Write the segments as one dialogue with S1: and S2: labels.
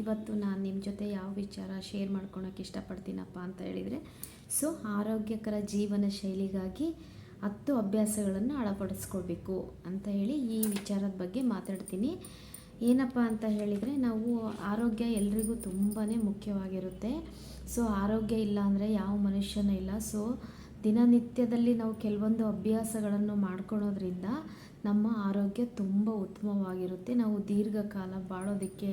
S1: ಇವತ್ತು ನಾನು ನಿಮ್ಮ ಜೊತೆ ಯಾವ ವಿಚಾರ ಶೇರ್ ಮಾಡ್ಕೊಳಕ್ಕೆ ಇಷ್ಟಪಡ್ತೀನಪ್ಪ ಅಂತ ಹೇಳಿದರೆ, ಸೊ ಆರೋಗ್ಯಕರ ಜೀವನ ಶೈಲಿಗಾಗಿ ಹತ್ತು ಅಭ್ಯಾಸಗಳನ್ನು ಅಳವಡಿಸ್ಕೊಳ್ಬೇಕು ಅಂತ ಹೇಳಿ ಈ ವಿಚಾರದ ಬಗ್ಗೆ ಮಾತಾಡ್ತೀನಿ. ಏನಪ್ಪ ಅಂತ ಹೇಳಿದರೆ, ನಾವು ಆರೋಗ್ಯ ಎಲ್ರಿಗೂ ತುಂಬಾ ಮುಖ್ಯವಾಗಿರುತ್ತೆ. ಸೊ ಆರೋಗ್ಯ ಇಲ್ಲ ಅಂದರೆ ಯಾವ ಮನುಷ್ಯನೂ ಇಲ್ಲ. ಸೊ ದಿನನಿತ್ಯದಲ್ಲಿ ನಾವು ಕೆಲವೊಂದು ಅಭ್ಯಾಸಗಳನ್ನು ಮಾಡ್ಕೊಳೋದ್ರಿಂದ ನಮ್ಮ ಆರೋಗ್ಯ ತುಂಬ ಉತ್ತಮವಾಗಿರುತ್ತೆ. ನಾವು ದೀರ್ಘಕಾಲ ಬಾಳೋದಕ್ಕೆ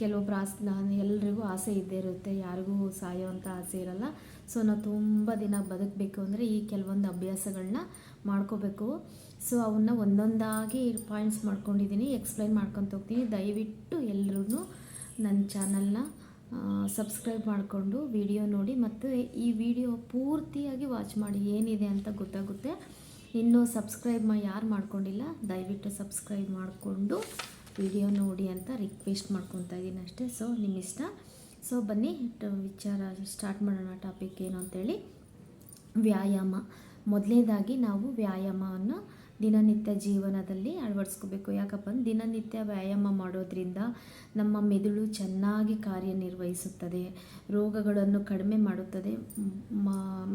S1: ಕೆಲವೊಬ್ರು ಆಸೆ ನಾನು ಎಲ್ರಿಗೂ ಆಸೆ ಇದ್ದೇ ಇರುತ್ತೆ, ಯಾರಿಗೂ ಸಾಯೋವಂಥ ಆಸೆ ಇರಲ್ಲ. ಸೊ ನಾವು ತುಂಬ ದಿನ ಬದುಕಬೇಕು ಅಂದರೆ ಈ ಕೆಲವೊಂದು ಅಭ್ಯಾಸಗಳನ್ನ ಮಾಡ್ಕೋಬೇಕು. ಸೊ ಅವನ್ನ ಒಂದೊಂದಾಗಿ ಪಾಯಿಂಟ್ಸ್ ಮಾಡ್ಕೊಂಡಿದ್ದೀನಿ ಎಕ್ಸ್ಪ್ಲೈನ್ ಮಾಡ್ಕೊತ ಹೋಗ್ತೀನಿ. ದಯವಿಟ್ಟು ಎಲ್ಲರೂ ನನ್ನ ಚಾನಲ್ನ ಸಬ್ಸ್ಕ್ರೈಬ್ ಮಾಡಿಕೊಂಡು ವಿಡಿಯೋ ನೋಡಿ ಮತ್ತು ಈ ವಿಡಿಯೋ ಪೂರ್ತಿಯಾಗಿ ವಾಚ್ ಮಾಡಿ, ಏನಿದೆ ಅಂತ ಗೊತ್ತಾಗುತ್ತೆ. ಇನ್ನೂ ಸಬ್ಸ್ಕ್ರೈಬ್ ಯಾರು ಮಾಡ್ಕೊಂಡಿಲ್ಲ, ದಯವಿಟ್ಟು ಸಬ್ಸ್ಕ್ರೈಬ್ ಮಾಡಿಕೊಂಡು ವಿಡಿಯೋ ನೋಡಿ ಅಂತ ರಿಕ್ವೆಸ್ಟ್ ಮಾಡ್ಕೊತಾ ಇದ್ದೀನಿ ಅಷ್ಟೇ. ಸೊ ನಿಮ್ಮ ಇಷ್ಟ ಸೊ ಬನ್ನಿ ವಿಚಾರ ಸ್ಟಾರ್ಟ್ ಮಾಡೋಣ ಟಾಪಿಕ್ ಏನು ಅಂತೇಳಿ. ವ್ಯಾಯಾಮ. ಮೊದಲನೇದಾಗಿ ನಾವು ವ್ಯಾಯಾಮವನ್ನು ದಿನನಿತ್ಯ ಜೀವನದಲ್ಲಿ ಅಳವಡಿಸ್ಕೋಬೇಕು. ಯಾಕಪ್ಪ ಅಂದ್ರೆ ದಿನನಿತ್ಯ ವ್ಯಾಯಾಮ ಮಾಡೋದ್ರಿಂದ ನಮ್ಮ ಮೆದುಳು ಚೆನ್ನಾಗಿ ಕಾರ್ಯನಿರ್ವಹಿಸುತ್ತದೆ. ರೋಗಗಳನ್ನು ಕಡಿಮೆ ಮಾಡುತ್ತದೆ.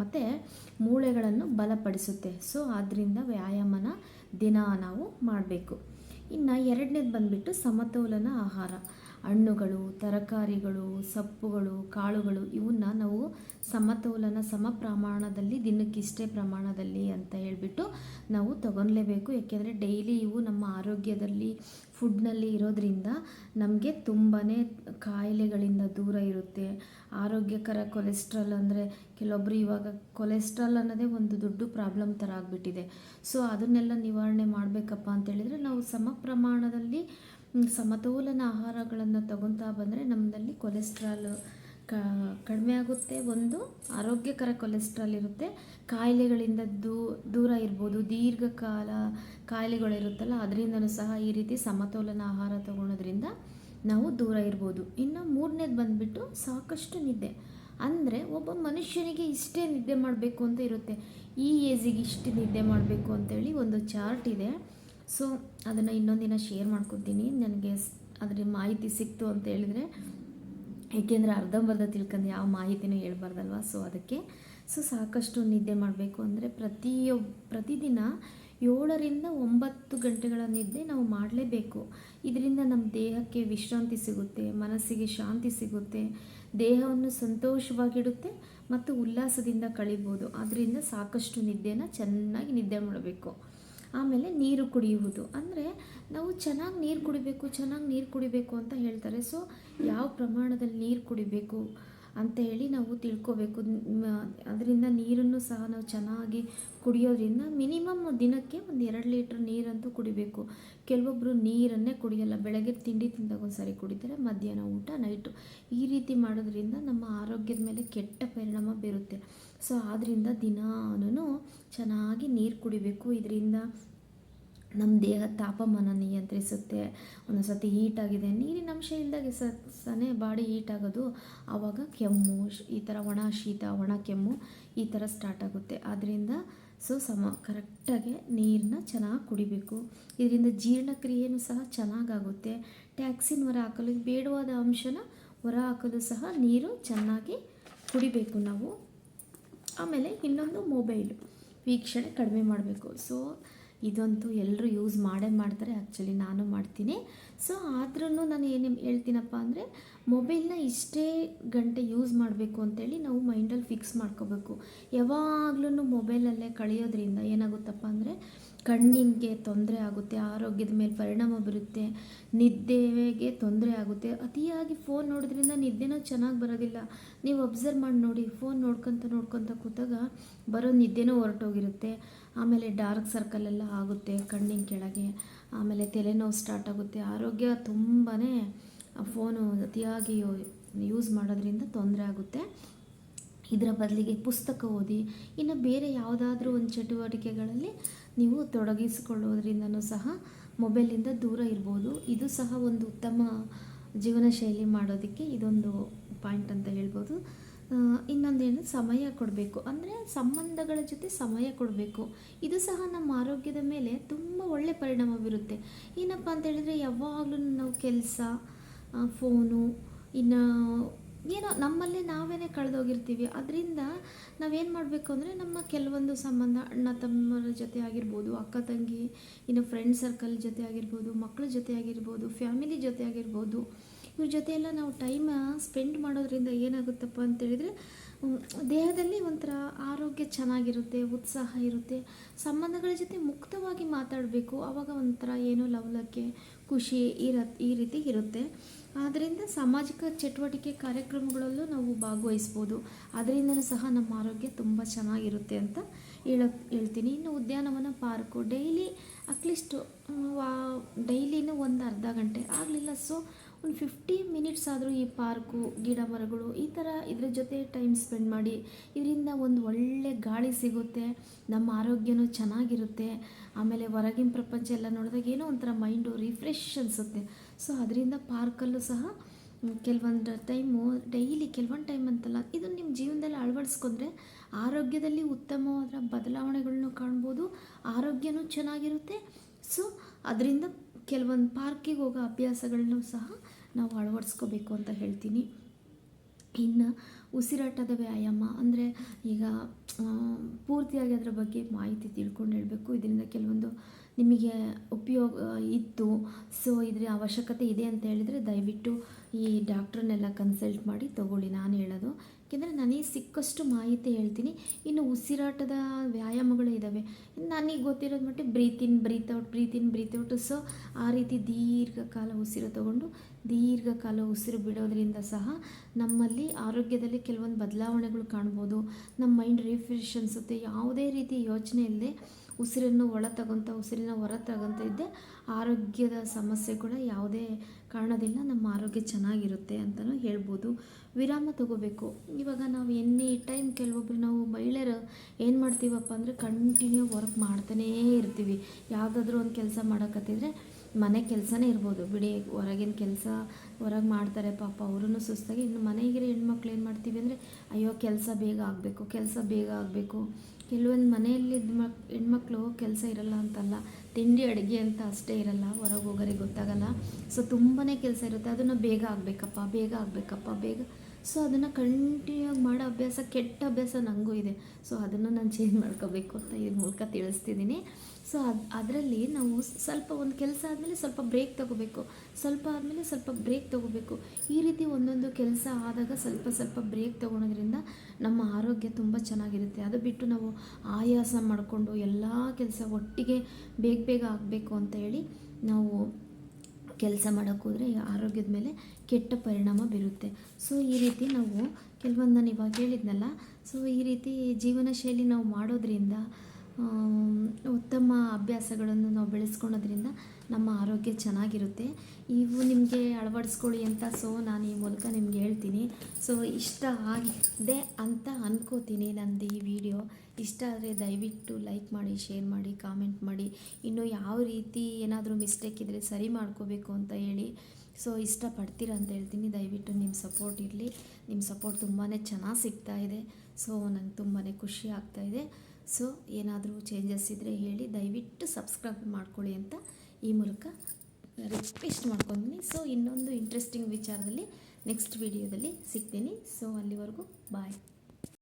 S1: ಮತ್ತು ಮೂಳೆಗಳನ್ನು ಬಲಪಡಿಸುತ್ತೆ. ಸೊ ಆದ್ದರಿಂದ ವ್ಯಾಯಾಮನ ದಿನ ನಾವು ಮಾಡಬೇಕು. ಇನ್ನು ಎರಡನೇದು ಬಂದುಬಿಟ್ಟು ಸಮತೋಲನ ಆಹಾರ. ಹಣ್ಣುಗಳು, ತರಕಾರಿಗಳು, ಸೊಪ್ಪುಗಳು, ಕಾಳುಗಳು ಇವನ್ನ ನಾವು ಸಮತೋಲನ ಸಮ ಪ್ರಮಾಣದಲ್ಲಿ ದಿನಕ್ಕಿಷ್ಟೇ ಪ್ರಮಾಣದಲ್ಲಿ ಅಂತ ಹೇಳಿಬಿಟ್ಟು ನಾವು ತಗೊಳ್ಲೇಬೇಕು ಯಾಕೆಂದರೆ ಡೈಲಿ ಇವು ನಮ್ಮ ಆರೋಗ್ಯದಲ್ಲಿ, ಫುಡ್ನಲ್ಲಿ ಇರೋದ್ರಿಂದ ನಮಗೆ ತುಂಬಾ ಕಾಯಿಲೆಗಳಿಂದ ದೂರ ಇರುತ್ತೆ. ಆರೋಗ್ಯಕರ ಕೊಲೆಸ್ಟ್ರಾಲ್ ಅಂದರೆ ಕೆಲವೊಬ್ಬರು ಇವಾಗ ಕೊಲೆಸ್ಟ್ರಾಲ್ ಅನ್ನೋದೇ ಒಂದು ದೊಡ್ಡ ಪ್ರಾಬ್ಲಮ್ ಥರ ಆಗಿಬಿಟ್ಟಿದೆ. ಸೊ ಅದನ್ನೆಲ್ಲ ನಿವಾರಣೆ ಮಾಡಬೇಕಪ್ಪ ಅಂತೇಳಿದರೆ ನಾವು ಸಮ ಪ್ರಮಾಣದಲ್ಲಿ ಸಮತೋಲನ ಆಹಾರಗಳನ್ನು ತಗೊತಾ ಬಂದರೆ ನಮ್ಮಲ್ಲಿ ಕೊಲೆಸ್ಟ್ರಾಲ್ ಕಡಿಮೆ ಆಗುತ್ತೆ. ಒಂದು ಆರೋಗ್ಯಕರ ಕೊಲೆಸ್ಟ್ರಾಲ್ ಇರುತ್ತೆ. ಕಾಯಿಲೆಗಳಿಂದ ದೂರ ಇರ್ಬೋದು. ದೀರ್ಘಕಾಲ ಕಾಯಿಲೆಗಳಿರುತ್ತಲ್ಲ, ಅದರಿಂದನೂ ಸಹ ಈ ರೀತಿ ಸಮತೋಲನ ಆಹಾರ ತಗೊಳೋದ್ರಿಂದ ನಾವು ದೂರ ಇರ್ಬೋದು. ಇನ್ನು ಮೂರನೇದು ಬಂದುಬಿಟ್ಟು ಸಾಕಷ್ಟು ನಿದ್ದೆ. ಅಂದರೆ ಒಬ್ಬ ಮನುಷ್ಯನಿಗೆ ಇಷ್ಟೇ ನಿದ್ದೆ ಮಾಡಬೇಕು ಅಂತ ಇರುತ್ತೆ. ಈ ಏಜಿಗೆ ಇಷ್ಟು ನಿದ್ದೆ ಮಾಡಬೇಕು ಅಂತೇಳಿ ಒಂದು ಚಾರ್ಟ್ ಇದೆ. ಸೊ ಅದನ್ನು ಇನ್ನೊಂದಿನ ಶೇರ್ ಮಾಡ್ಕೊತೀನಿ ನನಗೆ ಅದ್ರ ಮಾಹಿತಿ ಸಿಕ್ತು ಅಂತ ಹೇಳಿದರೆ, ಏಕೆಂದರೆ ಅರ್ಧಂಬರ್ಧ ತಿಳ್ಕೊಂಡು ಯಾವ ಮಾಹಿತಿನೂ ಹೇಳ್ಬಾರ್ದಲ್ವ? ಸೊ ಅದಕ್ಕೆ ಸೊ ಸಾಕಷ್ಟು ನಿದ್ದೆ ಮಾಡಬೇಕು ಅಂದರೆ ಪ್ರತಿಯೊಬ್, ಪ್ರತಿದಿನ ಏಳರಿಂದ ಒಂಬತ್ತು ಗಂಟೆಗಳ ನಿದ್ದೆ ನಾವು ಮಾಡಲೇಬೇಕು. ಇದರಿಂದ ನಮ್ಮ ದೇಹಕ್ಕೆ ವಿಶ್ರಾಂತಿ ಸಿಗುತ್ತೆ, ಮನಸ್ಸಿಗೆ ಶಾಂತಿ ಸಿಗುತ್ತೆ, ದೇಹವನ್ನು ಸಂತೋಷವಾಗಿಡುತ್ತೆ ಮತ್ತು ಉಲ್ಲಾಸದಿಂದ ಕಳಿಬೋದು. ಆದ್ದರಿಂದ ಸಾಕಷ್ಟು ನಿದ್ದೆನ ಚೆನ್ನಾಗಿ ನಿದ್ದೆ ಮಾಡಬೇಕು. ಆಮೇಲೆ ನೀರು ಕುಡಿಯುವುದು. ಅಂದರೆ ನಾವು ಚೆನ್ನಾಗಿ ನೀರು ಕುಡಿಬೇಕು, ಚೆನ್ನಾಗಿ ನೀರು ಕುಡಿಬೇಕು ಅಂತ ಹೇಳ್ತಾರೆ. ಸೊ ಯಾವ ಪ್ರಮಾಣದಲ್ಲಿ ನೀರು ಕುಡಿಬೇಕು ಅಂತ ಹೇಳಿ ನಾವು ತಿಳ್ಕೊಬೇಕು. ಅದರಿಂದ ನೀರನ್ನು ಸಹ ನಾವು ಚೆನ್ನಾಗಿ ಕುಡಿಯೋದ್ರಿಂದ ಮಿನಿಮಮ್ ದಿನಕ್ಕೆ ಒಂದು ಎರಡು ಲೀಟ್ರ್ ನೀರಂತೂ ಕುಡಿಬೇಕು. ಕೆಲವೊಬ್ಬರು ನೀರನ್ನೇ ಕುಡಿಯೋಲ್ಲ. ಬೆಳಗ್ಗೆ ತಿಂಡಿ ತಿಂದಾಗ ಒಂದು ಕುಡಿತಾರೆ, ಮಧ್ಯಾಹ್ನ ಊಟ, ನೈಟು. ಈ ರೀತಿ ಮಾಡೋದ್ರಿಂದ ನಮ್ಮ ಆರೋಗ್ಯದ ಮೇಲೆ ಕೆಟ್ಟ ಪರಿಣಾಮ ಬೀರುತ್ತೆ. ಸೊ ಆದ್ದರಿಂದ ದಿನಾನು ಚೆನ್ನಾಗಿ ನೀರು ಕುಡಿಬೇಕು. ಇದರಿಂದ ನಮ್ಮ ದೇಹ ತಾಪಮಾನ ನಿಯಂತ್ರಿಸುತ್ತೆ. ಒಂದೊಂದು ಹೀಟ್ ಆಗಿದೆ. ನೀರಿನ ಅಂಶ ಇಲ್ದಾಗೆ ಸ, ಸನೇ ಬಾಡಿ ಹೀಟ್ ಆಗೋದು ಆವಾಗ ಕೆಮ್ಮು ಈ ಥರ ಒಣ ಶೀತ, ಒಣ ಕೆಮ್ಮು ಈ ಥರ ಸ್ಟಾರ್ಟ್ ಆಗುತ್ತೆ. ಆದ್ದರಿಂದ ಸೊ ಸಮ, ಕರೆಕ್ಟಾಗಿ ನೀರನ್ನ ಚೆನ್ನಾಗಿ ಕುಡಿಬೇಕು. ಇದರಿಂದ ಜೀರ್ಣಕ್ರಿಯೆಯೂ ಸಹ ಚೆನ್ನಾಗಾಗುತ್ತೆ. ಟ್ಯಾಕ್ಸಿನ್ ಹೊರ ಹಾಕಲು, ಬೇಡವಾದ ಅಂಶನ ಹೊರ ಹಾಕಲು ಸಹ ನೀರು ಚೆನ್ನಾಗಿ ಕುಡಿಬೇಕು ನಾವು. ಆಮೇಲೆ ಇನ್ನೊಂದು ಮೊಬೈಲು ವೀಕ್ಷಣೆ ಕಡಿಮೆ ಮಾಡಬೇಕು. ಸೊ ಇದಂತೂ ಎಲ್ಲರೂ ಯೂಸ್ ಮಾಡೇ ಮಾಡ್ತಾರೆ. ಆ್ಯಕ್ಚುಲಿ ನಾನು ಮಾಡ್ತೀನಿ. ಸೊ ಆದ್ರೂ ನಾನು ಏನು ಹೇಳ್ತೀನಪ್ಪ ಅಂದರೆ ಮೊಬೈಲ್ನ ಇಷ್ಟೇ ಗಂಟೆ ಯೂಸ್ ಮಾಡಬೇಕು ಅಂತೇಳಿ ನಾವು ಮೈಂಡಲ್ಲಿ ಫಿಕ್ಸ್ ಮಾಡ್ಕೋಬೇಕು. ಯಾವಾಗ್ಲೂ ಮೊಬೈಲಲ್ಲೇ ಕಳೆಯೋದ್ರಿಂದ ಏನಾಗುತ್ತಪ್ಪ ಅಂದರೆ ಕಣ್ಣಿಗೆ ತೊಂದರೆ ಆಗುತ್ತೆ, ಆರೋಗ್ಯದ ಮೇಲೆ ಪರಿಣಾಮ ಬೀರುತ್ತೆ, ನಿದ್ದೆಗೆ ತೊಂದರೆ ಆಗುತ್ತೆ. ಅತಿಯಾಗಿ ಫೋನ್ ನೋಡೋದ್ರಿಂದ ನಿದ್ದೆನೂ ಚೆನ್ನಾಗಿ ಬರೋದಿಲ್ಲ. ನೀವು ಅಬ್ಸರ್ವ್ ಮಾಡಿ ನೋಡಿ ಫೋನ್ ನೋಡ್ಕೊತ ನೋಡ್ಕೊತ ಕೂತಾಗ ಬರೋ ನಿದ್ದೆನೂ ಹೊರಟೋಗಿರುತ್ತೆ. ಆಮೇಲೆ ಡಾರ್ಕ್ ಸರ್ಕಲ್ ಎಲ್ಲ ಆಗುತ್ತೆ ಕಣ್ಣಿನ ಕೆಳಗೆ. ಆಮೇಲೆ ತಲೆನೋವು ಸ್ಟಾರ್ಟ್ ಆಗುತ್ತೆ. ಆರೋಗ್ಯ ತುಂಬಾ ಫೋನು ಅತಿಯಾಗಿ ಯೂಸ್ ಮಾಡೋದ್ರಿಂದ ತೊಂದರೆ ಆಗುತ್ತೆ. ಇದರ ಬದಲಿಗೆ ಪುಸ್ತಕ ಓದಿ, ಇನ್ನು ಬೇರೆ ಯಾವುದಾದ್ರೂ ಒಂದು ಚಟುವಟಿಕೆಗಳಲ್ಲಿ ನೀವು ತೊಡಗಿಸಿಕೊಳ್ಳೋದ್ರಿಂದನೂ ಸಹ ಮೊಬೈಲಿಂದ ದೂರ ಇರ್ಬೋದು. ಇದು ಸಹ ಒಂದು ಉತ್ತಮ ಜೀವನ ಶೈಲಿ ಮಾಡೋದಕ್ಕೆ ಇದೊಂದು ಪಾಯಿಂಟ್ ಅಂತ ಹೇಳ್ಬೋದು. ಇನ್ನೊಂದೇನು ಸಮಯ ಕೊಡಬೇಕು. ಅಂದರೆ ಸಂಬಂಧಗಳ ಜೊತೆ ಸಮಯ ಕೊಡಬೇಕು. ಇದು ಸಹ ನಮ್ಮ ಆರೋಗ್ಯದ ಮೇಲೆ ತುಂಬ ಒಳ್ಳೆಯ ಪರಿಣಾಮ ಬೀರುತ್ತೆ ಏನಪ್ಪ ಅಂತ ಹೇಳಿದ್ರೆ ಯಾವಾಗಲೂ ನಾವು ಕೆಲಸ ಫೋನು ಇನ್ನು ಏನೋ ನಮ್ಮಲ್ಲೇ ನಾವೇ ಕಳೆದೋಗಿರ್ತೀವಿ. ಅದರಿಂದ ನಾವೇನು ಮಾಡಬೇಕು ಅಂದರೆ ನಮ್ಮ ಕೆಲವೊಂದು ಸಂಬಂಧ, ಅಣ್ಣ ತಮ್ಮರ ಜೊತೆ ಆಗಿರ್ಬೋದು, ಅಕ್ಕ ತಂಗಿ, ಇನ್ನು ಫ್ರೆಂಡ್ ಸರ್ಕಲ್ ಜೊತೆ ಆಗಿರ್ಬೋದು ಮಕ್ಕಳ ಜೊತೆ ಆಗಿರ್ಬೋದು ಫ್ಯಾಮಿಲಿ ಜೊತೆ ಆಗಿರ್ಬೋದು ಇವ್ರ ಜೊತೆ ಎಲ್ಲ ನಾವು ಟೈಮ್ ಸ್ಪೆಂಡ್ ಮಾಡೋದ್ರಿಂದ ಏನಾಗುತ್ತಪ್ಪ ಅಂತೇಳಿದರೆ ದೇಹದಲ್ಲಿ ಒಂಥರ ಆರೋಗ್ಯ ಚೆನ್ನಾಗಿರುತ್ತೆ, ಉತ್ಸಾಹ ಇರುತ್ತೆ. ಸಂಬಂಧಗಳ ಜೊತೆ ಮುಕ್ತವಾಗಿ ಮಾತಾಡಬೇಕು. ಆವಾಗ ಒಂಥರ ಏನೋ ಲವಲಕ್ಕೆ ಖುಷಿ ಈ ರೀತಿ ಇರುತ್ತೆ. ಆದ್ದರಿಂದ ಸಾಮಾಜಿಕ ಚಟುವಟಿಕೆ ಕಾರ್ಯಕ್ರಮಗಳಲ್ಲೂ ನಾವು ಭಾಗವಹಿಸ್ಬೋದು. ಅದರಿಂದಲೂ ಸಹ ನಮ್ಮ ಆರೋಗ್ಯ ತುಂಬ ಚೆನ್ನಾಗಿರುತ್ತೆ ಅಂತ ಹೇಳಕ್, ಹೇಳ್ತೀನಿ. ಇನ್ನು ಉದ್ಯಾನವನ ಪಾರ್ಕು, ಡೈಲಿ ಅಟ್ಲೀಸ್ಟ್ ವಾ, ಡೈಲಿನೂ ಒಂದು ಅರ್ಧ ಗಂಟೆ ಆಗಲಿಲ್ಲ. ಸೊ ಒಂದು ಫಿಫ್ಟಿ ಮಿನಿಟ್ಸ್ ಆದರೂ ಈ ಪಾರ್ಕು ಗಿಡ ಮರಗಳು ಈ ಥರ ಇದ್ರ ಜೊತೆ ಟೈಮ್ ಸ್ಪೆಂಡ್ ಮಾಡಿ ಇದರಿಂದ ಒಂದು ಒಳ್ಳೆ ಗಾಳಿ ಸಿಗುತ್ತೆ, ನಮ್ಮ ಆರೋಗ್ಯನೂ ಚೆನ್ನಾಗಿರುತ್ತೆ. ಆಮೇಲೆ ಹೊರಗಿನ ಪ್ರಪಂಚ ಎಲ್ಲ ನೋಡಿದಾಗ ಏನೋ ಒಂಥರ ಮೈಂಡು ರಿಫ್ರೆಶ್ ಅನಿಸುತ್ತೆ. ಸೊ ಅದರಿಂದ ಪಾರ್ಕಲ್ಲೂ ಸಹ ಕೆಲವೊಂದು ಟೈಮು ಡೈಲಿ ಕೆಲವೊಂದು ಟೈಮ್ ಅಂತಲ್ಲ, ಇದು ನಿಮ್ಮ ಜೀವನದಲ್ಲಿ ಅಳವಡಿಸ್ಕೊಂಡ್ರೆ ಆರೋಗ್ಯದಲ್ಲಿ ಉತ್ತಮವಾದ ಬದಲಾವಣೆಗಳನ್ನೂ ಕಾಣ್ಬೋದು, ಆರೋಗ್ಯನೂ ಚೆನ್ನಾಗಿರುತ್ತೆ. ಸೊ ಅದರಿಂದ ಕೆಲವೊಂದು ಪಾರ್ಕಿಗೆ ಹೋಗೋ ಅಭ್ಯಾಸಗಳನ್ನೂ ಸಹ ನಾವು ಅಳವಡಿಸ್ಕೋಬೇಕು ಅಂತ ಹೇಳ್ತೀನಿ. ಇನ್ನು ಉಸಿರಾಟದ ವ್ಯಾಯಾಮ ಅಂದರೆ ಈಗ ಪೂರ್ತಿಯಾಗಿ ಅದರ ಬಗ್ಗೆ ಮಾಹಿತಿ ತಿಳ್ಕೊಂಡು ಹೇಳಬೇಕು. ಇದರಿಂದ ಕೆಲವೊಂದು ನಿಮಗೆ ಉಪಯೋಗ ಇತ್ತು ಸೊ, ಇದ್ರ ಅವಶ್ಯಕತೆ ಇದೆ ಅಂತ ಹೇಳಿದರೆ ದಯವಿಟ್ಟು ಈ ಡಾಕ್ಟ್ರನ್ನೆಲ್ಲ ಕನ್ಸಲ್ಟ್ ಮಾಡಿ ತಗೊಳ್ಳಿ. ನಾನು ಹೇಳೋದು ಯಾಕೆಂದರೆ ನನಗೆ ಸಿಕ್ಕಷ್ಟು ಮಾಹಿತಿ ಹೇಳ್ತೀನಿ. ಇನ್ನು ಉಸಿರಾಟದ ವ್ಯಾಯಾಮಗಳು ಇದ್ದಾವೆ ನನಗೆ ಗೊತ್ತಿರೋದು ಮಟ್ಟಿಗೆ breathe in breathe out breathe in breathe so ಆ ರೀತಿ ದೀರ್ಘಕಾಲ ಉಸಿರು ತಗೊಂಡು, ದೀರ್ಘಕಾಲ ಉಸಿರು ಬಿಡೋದ್ರಿಂದ ಸಹ ನಮ್ಮಲ್ಲಿ ಆರೋಗ್ಯದಲ್ಲಿ ಕೆಲವೊಂದು ಬದಲಾವಣೆಗಳು ಕಾಣ್ಬೋದು. ನಮ್ಮ ಮೈಂಡ್ ರಿಫ್ರೆಶ್ ಅನಿಸುತ್ತೆ. ಯಾವುದೇ ರೀತಿ ಯೋಚನೆ ಇಲ್ಲದೆ ಉಸಿರನ್ನು ಒಳ ತಗೊತ, ಉಸಿರಿನ ಹೊರ ತಗೊತ ಇದ್ದೆ. ಆರೋಗ್ಯದ ಸಮಸ್ಯೆ ಕೂಡ ಯಾವುದೇ ಕಾರಣದಿಂದ ನಮ್ಮ ಆರೋಗ್ಯ ಚೆನ್ನಾಗಿರುತ್ತೆ ಅಂತಲೂ ಹೇಳ್ಬೋದು. ವಿರಾಮ ತಗೋಬೇಕು. ಇವಾಗ ನಾವು ಎನಿ ಟೈಮ್ ಕೆಲವೊಬ್ರು ನಾವು ಮಹಿಳೆಯರು ಏನು ಮಾಡ್ತೀವಪ್ಪ ಅಂದರೆ ಕಂಟಿನ್ಯೂ ವರ್ಕ್ ಮಾಡ್ತಾನೇ ಇರ್ತೀವಿ. ಯಾವುದಾದ್ರೂ ಒಂದು ಕೆಲಸ ಮಾಡೋಕತ್ತಿದ್ರೆ ಮನೆ ಕೆಲಸನೇ ಇರ್ಬೋದು. ಬಿಡಿ, ಹೊರಗಿನ ಕೆಲಸ ಹೊರಗೆ ಮಾಡ್ತಾರೆ ಪಾಪ ಅವರೂ ಸುಸ್ತಾಗಿ. ಇನ್ನು ಮನೆಗಿರೋ ಹೆಣ್ಮಕ್ಳು ಏನು ಮಾಡ್ತೀವಿ ಅಂದರೆ, ಅಯ್ಯೋ, ಕೆಲಸ ಬೇಗ ಆಗಬೇಕು, ಕೆಲಸ ಬೇಗ ಆಗಬೇಕು. ಕೆಲವೊಂದು ಮನೆಯಲ್ಲಿ ಮಕ್, ಹೆಣ್ಮಕ್ಳು ಕೆಲಸ ಇರಲ್ಲ ಅಂತಲ್ಲ, ತಿಂಡಿ, ಅಡುಗೆ ಅಂತ ಅಷ್ಟೇ ಇರಲ್ಲ ಹೊರಗೆ ಹೋಗೋರಿಗೆ ಗೊತ್ತಾಗಲ್ಲ. ಸೊ ತುಂಬಾ ಕೆಲಸ ಇರುತ್ತೆ. ಅದನ್ನು ಬೇಗ ಆಗಬೇಕಪ್ಪ ಬೇಗ ಆಗಬೇಕಪ್ಪ, ಬೇಗ ಸೊ ಅದನ್ನು ಕಂಟಿನ್ಯೂ ಮಾಡೋ ಅಭ್ಯಾಸ, ಕೆಟ್ಟ ಅಭ್ಯಾಸ ನನಗೂ ಇದೆ. ಸೊ ಅದನ್ನು ನಾನು ಚೇಂಜ್ ಮಾಡ್ಕೋಬೇಕು ಅಂತ ಈ ಮೂಲಕ ತಿಳಿಸ್ತಿದ್ದೀನಿ ಸೊ ಅದು, ಅದರಲ್ಲಿ ನಾವು ಸ್ವಲ್ಪ ಒಂದು ಕೆಲಸ ಆದಮೇಲೆ ಸ್ವಲ್ಪ ಬ್ರೇಕ್ ತಗೋಬೇಕು. ಸ್ವಲ್ಪ ಆದಮೇಲೆ ಸ್ವಲ್ಪ ಬ್ರೇಕ್ ತಗೋಬೇಕು. ಈ ರೀತಿ ಒಂದೊಂದು ಕೆಲಸ ಆದಾಗ ಸ್ವಲ್ಪ ಸ್ವಲ್ಪ ಬ್ರೇಕ್ ತೊಗೊಳೋದ್ರಿಂದ ನಮ್ಮ ಆರೋಗ್ಯ ತುಂಬ ಚೆನ್ನಾಗಿರುತ್ತೆ. ಅದು ಬಿಟ್ಟು ನಾವು ಆಯಾಸ ಮಾಡಿಕೊಂಡು ಎಲ್ಲ ಕೆಲಸ ಒಟ್ಟಿಗೆ ಬೇಗ ಬೇಗ ಆಗಬೇಕು ಅಂತ ಹೇಳಿ ನಾವು ಕೆಲಸ ಮಾಡೋಕ್ಕೆ ಹೋದರೆ ಆರೋಗ್ಯದ ಮೇಲೆ ಕೆಟ್ಟ ಪರಿಣಾಮ ಬೀರುತ್ತೆ. ಸೊ ಈ ರೀತಿ ನಾವು ಕೆಲವೊಂದು ನಾನು ಇವಾಗ ಹೇಳಿದ್ನಲ್ಲ ಸೊ ಈ ರೀತಿ ಜೀವನ ಶೈಲಿ ನಾವು ಮಾಡೋದ್ರಿಂದ ಉತ್ತಮ ಅಭ್ಯಾಸಗಳನ್ನು ನಾವು ಬೆಳೆಸ್ಕೊಳೋದ್ರಿಂದ ನಮ್ಮ ಆರೋಗ್ಯ ಚೆನ್ನಾಗಿರುತ್ತೆ. ಇವು ನಿಮಗೆ ಅಳವಡಿಸ್ಕೊಳ್ಳಿ ಅಂತ ಸೊ ನಾನು ಈ ಮೂಲಕ ನಿಮ್ಗೆ ಹೇಳ್ತೀನಿ. ಸೊ ಇಷ್ಟ ಆಗಿದೆ ಅಂತ ಅನ್ಕೋತೀನಿ ನಂದು ಈ ವಿಡಿಯೋ. ಇಷ್ಟ ಆದರೆ ದಯವಿಟ್ಟು ಲೈಕ್ ಮಾಡಿ, ಶೇರ್ ಮಾಡಿ, ಕಾಮೆಂಟ್ ಮಾಡಿ. ಇನ್ನು ಯಾವ ರೀತಿ ಏನಾದರೂ ಮಿಸ್ಟೇಕ್ ಇದ್ದರೆ ಸರಿ ಮಾಡ್ಕೋಬೇಕು ಅಂತ ಹೇಳಿ ಸೊ ಇಷ್ಟಪಡ್ತೀರ ಅಂತ ಹೇಳ್ತೀನಿ. ದಯವಿಟ್ಟು ನಿಮ್ಮ ಸಪೋರ್ಟ್ ಇರಲಿ. ನಿಮ್ಮ ಸಪೋರ್ಟ್ ತುಂಬಾ ಚೆನ್ನಾಗಿ ಸಿಗ್ತಾ ಇದೆ. ಸೊ ನಂಗೆ ತುಂಬಾ ಖುಷಿ ಆಗ್ತಾ ಇದೆ. ಸೊ ಏನಾದರೂ ಚೇಂಜಸ್ ಇದ್ದರೆ ಹೇಳಿ ದಯವಿಟ್ಟು ಸಬ್ಸ್ಕ್ರೈಬ್ ಮಾಡ್ಕೊಳ್ಳಿ ಅಂತ ಈ ಮೂಲಕ ರಿಕ್ವೆಸ್ಟ್ ಮಾಡ್ಕೊತೀನಿ. ಸೊ ಇನ್ನೊಂದು ಇಂಟ್ರೆಸ್ಟಿಂಗ್ ವಿಚಾರದಲ್ಲಿ ನೆಕ್ಸ್ಟ್ ವಿಡಿಯೋದಲ್ಲಿ ಸಿಗ್ತೀನಿ. ಸೊ ಅಲ್ಲಿವರೆಗೂ ಬಾಯ್